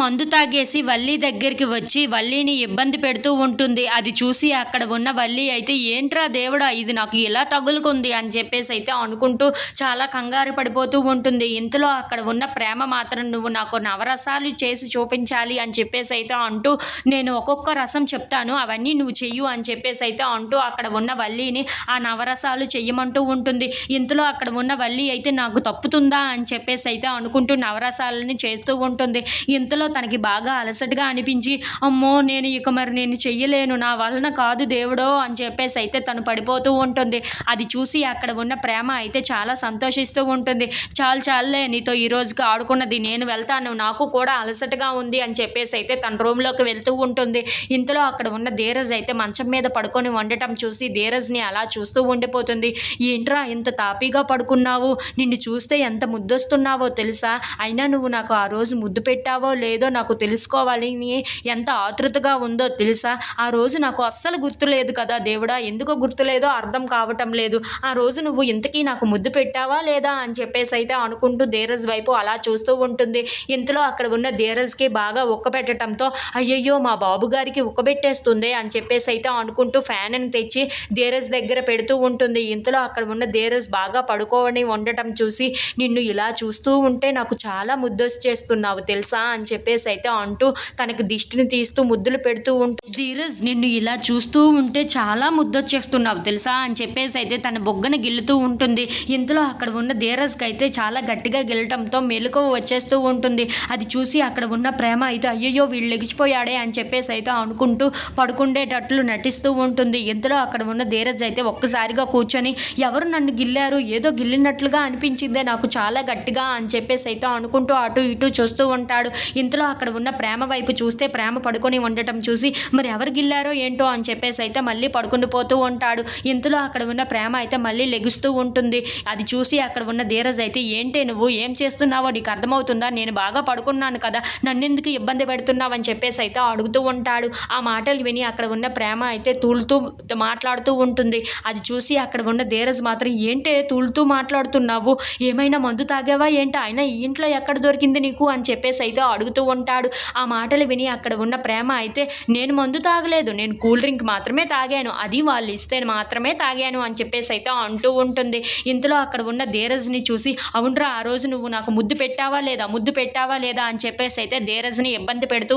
మందు తాగేసి వల్లి దగ్గరికి వచ్చి వల్లిని ఇబ్బంది పెడుతూ ఉంటుంది. అది చూసి అక్కడ ఉన్న వల్లి అయితే ఏంట్రా దేవుడా ఇది నాకు ఇలా తగులుకుంది అని చెప్పేసి అయితే అనుకుంటూ చాలా కంగారు పడిపోతూ ఉంటుంది. ఇంతలో అక్కడ ఉన్న ప్రేమ మాత్రం నువ్వు నాకు నవరసాలు చేసి చూపించాలి అని చెప్పేసి అయితే అంటూ నేను ఒక్కొక్క రసం చెప్తాను అవన్నీ నువ్వు చెయ్యు అని చెప్పేసి అయితే అంటూ అక్కడ ఉన్న వల్లిని ఆ నవరసాలు చెయ్యమంటూ ఉంటుంది. ఇంతలో అక్కడ ఉన్న వల్లి అయితే నాకు తప్పుతుందా అని చెప్పేసి అయితే అనుకుంటూ నవరసాలని చేస్తూ ఉంటుంది. ఇంతలో తనకి బాగా అలసటగా అనిపించి అమ్మో నేను ఇక మరి నేను చెయ్యలేను నా వలన కాదు దేవుడో అని చెప్పేసి అయితే తను పడిపోతూ ఉంటుంది. అది చూసి అక్కడ ఉన్న ప్రేమ అయితే చాలా సంతోషిస్తూ ఉంటుంది. చాలు చాలులే నీతో ఈ రోజుకి ఆడుకున్నది నేను వెళ్తాను నాకు కూడా అలసటగా ఉంది అని చెప్పేసి అయితే తన రూమ్లోకి వెళ్తూ ఉంటుంది. ఇంతలో అక్కడ ఉన్న ధీరజ్ అయితే మంచం మీద పడుకొని వండటం చూసి ధీరజ్ని అలా చూస్తూ ఉండిపోతుంది. ఏంట్రా ఇంత తాపీగా పడుకున్నావు? నిన్ను చూస్తే ఎంత ముద్దొస్తున్నావో తెలుసా? అయినా నువ్వు నాకు ఆ రోజు ముద్దు పెట్టావో లేదు నాకు తెలుసుకోవాలని ఎంత ఆతృతగా ఉందో తెలుసా? ఆ రోజు నాకు అస్సలు గుర్తులేదు కదా దేవుడా? ఎందుకో గుర్తులేదో అర్థం కావటం లేదు. ఆ రోజు నువ్వు ఇంతకీ నాకు ముద్దు పెట్టావా లేదా అని చెప్పేసి అయితే అనుకుంటూ ధీరజ్ వైపు అలా చూస్తూ ఉంటుంది. ఇంతలో అక్కడ ఉన్న ధీరజ్కి బాగా ఉక్క పెట్టడంతో అయ్యయ్యో మా బాబు గారికి ఉక్కబెట్టేస్తుంది అని చెప్పేసి అయితే అనుకుంటూ ఫ్యాన్ని తెచ్చి ధీరజ్ దగ్గర పెడుతూ ఉంటుంది. ఇంతలో అక్కడ ఉన్న ధీరజ్ బాగా పడుకోవని ఉండటం చూసి నిన్ను ఇలా చూస్తూ ఉంటే నాకు చాలా ముద్దొచ్చేస్తున్నావు తెలుసా? అని చెప్పి చెప్పేసి అయితే అంటూ తనకి దిష్టిని తీస్తూ ముద్దులు పెడుతూ ఉంటుంది ధీరజ్ నిన్ను ఇలా చూస్తూ ఉంటే చాలా ముద్దొచ్చేస్తున్నావు తెలుసా? అని చెప్పేసి అయితే తన బొగ్గన గిల్లుతూ ఉంటుంది. ఇంతలో అక్కడ ఉన్న ధీరజ్కి అయితే చాలా గట్టిగా గిల్లటంతో మెలకువ వచ్చేస్తూ ఉంటుంది. అది చూసి అక్కడ ఉన్న ప్రేమ అయితే అయ్యయ్యో వీళ్ళు లెగిచిపోయాడే అని చెప్పేసి అయితే అనుకుంటూ పడుకుండేటట్లు నటిస్తూ ఉంటుంది. ఇంతలో అక్కడ ఉన్న ధీరజ్ అయితే ఒక్కసారిగా కూర్చొని ఎవరు నన్ను గిల్లారు? ఏదో గిల్లినట్లుగా అనిపించిందే నాకు చాలా గట్టిగా అని చెప్పేసి అయితే అనుకుంటూ అటు ఇటు చూస్తూ ఉంటాడు. ఇంతలో అక్కడ ఉన్న ప్రేమ వైపు చూస్తే ప్రేమ పడుకొని ఉండటం చూసి మరి ఎవరు గిల్లారో ఏంటో? అని చెప్పేసి అయితే మళ్ళీ పడుకుని పోతూ ఉంటాడు. ఇంతలో అక్కడ ఉన్న ప్రేమ అయితే మళ్ళీ లెగుస్తూ ఉంటుంది. అది చూసి అక్కడ ఉన్న ధీరజ్ అయితే ఏంటే నువ్వు? ఏం చేస్తున్నావో? నీకు అర్థమవుతుందా? నేను బాగా పడుకున్నాను కదా. నన్నెందుకు ఇబ్బంది పెడుతున్నావు? అని చెప్పేసి అయితే అడుగుతూ ఉంటాడు. ఆ మాటలు విని అక్కడ ఉన్న ప్రేమ అయితే తూలుతూ మాట్లాడుతూ ఉంటుంది. అది చూసి అక్కడ ఉన్న ధీరజ్ మాత్రం ఏంటే తూలుతూ మాట్లాడుతున్నావు? ఏమైనా మందు తాగావా? ఏంటి? అయినా ఈ ఇంట్లో ఎక్కడ దొరికింది నీకు? అని చెప్పేసి అయితే అడుగుతూ ఉంటాడు. ఆ మాటలు విని అక్కడ ఉన్న ప్రేమ అయితే నేను మందు తాగలేదు నేను కూల్ డ్రింక్ మాత్రమే తాగాను అది వాళ్ళు ఇస్తే మాత్రమే తాగాను అని చెప్పేసి అయితే అంటూ ఉంటుంది. ఇంతలో అక్కడ ఉన్న ధీరజ్ని చూసి అవునరా ఆ రోజు నువ్వు నాకు ముద్దు పెట్టావా లేదా ముద్దు పెట్టావా లేదా అని చెప్పేసి అయితే ధీరజ్ని ఇబ్బంది పెడుతూ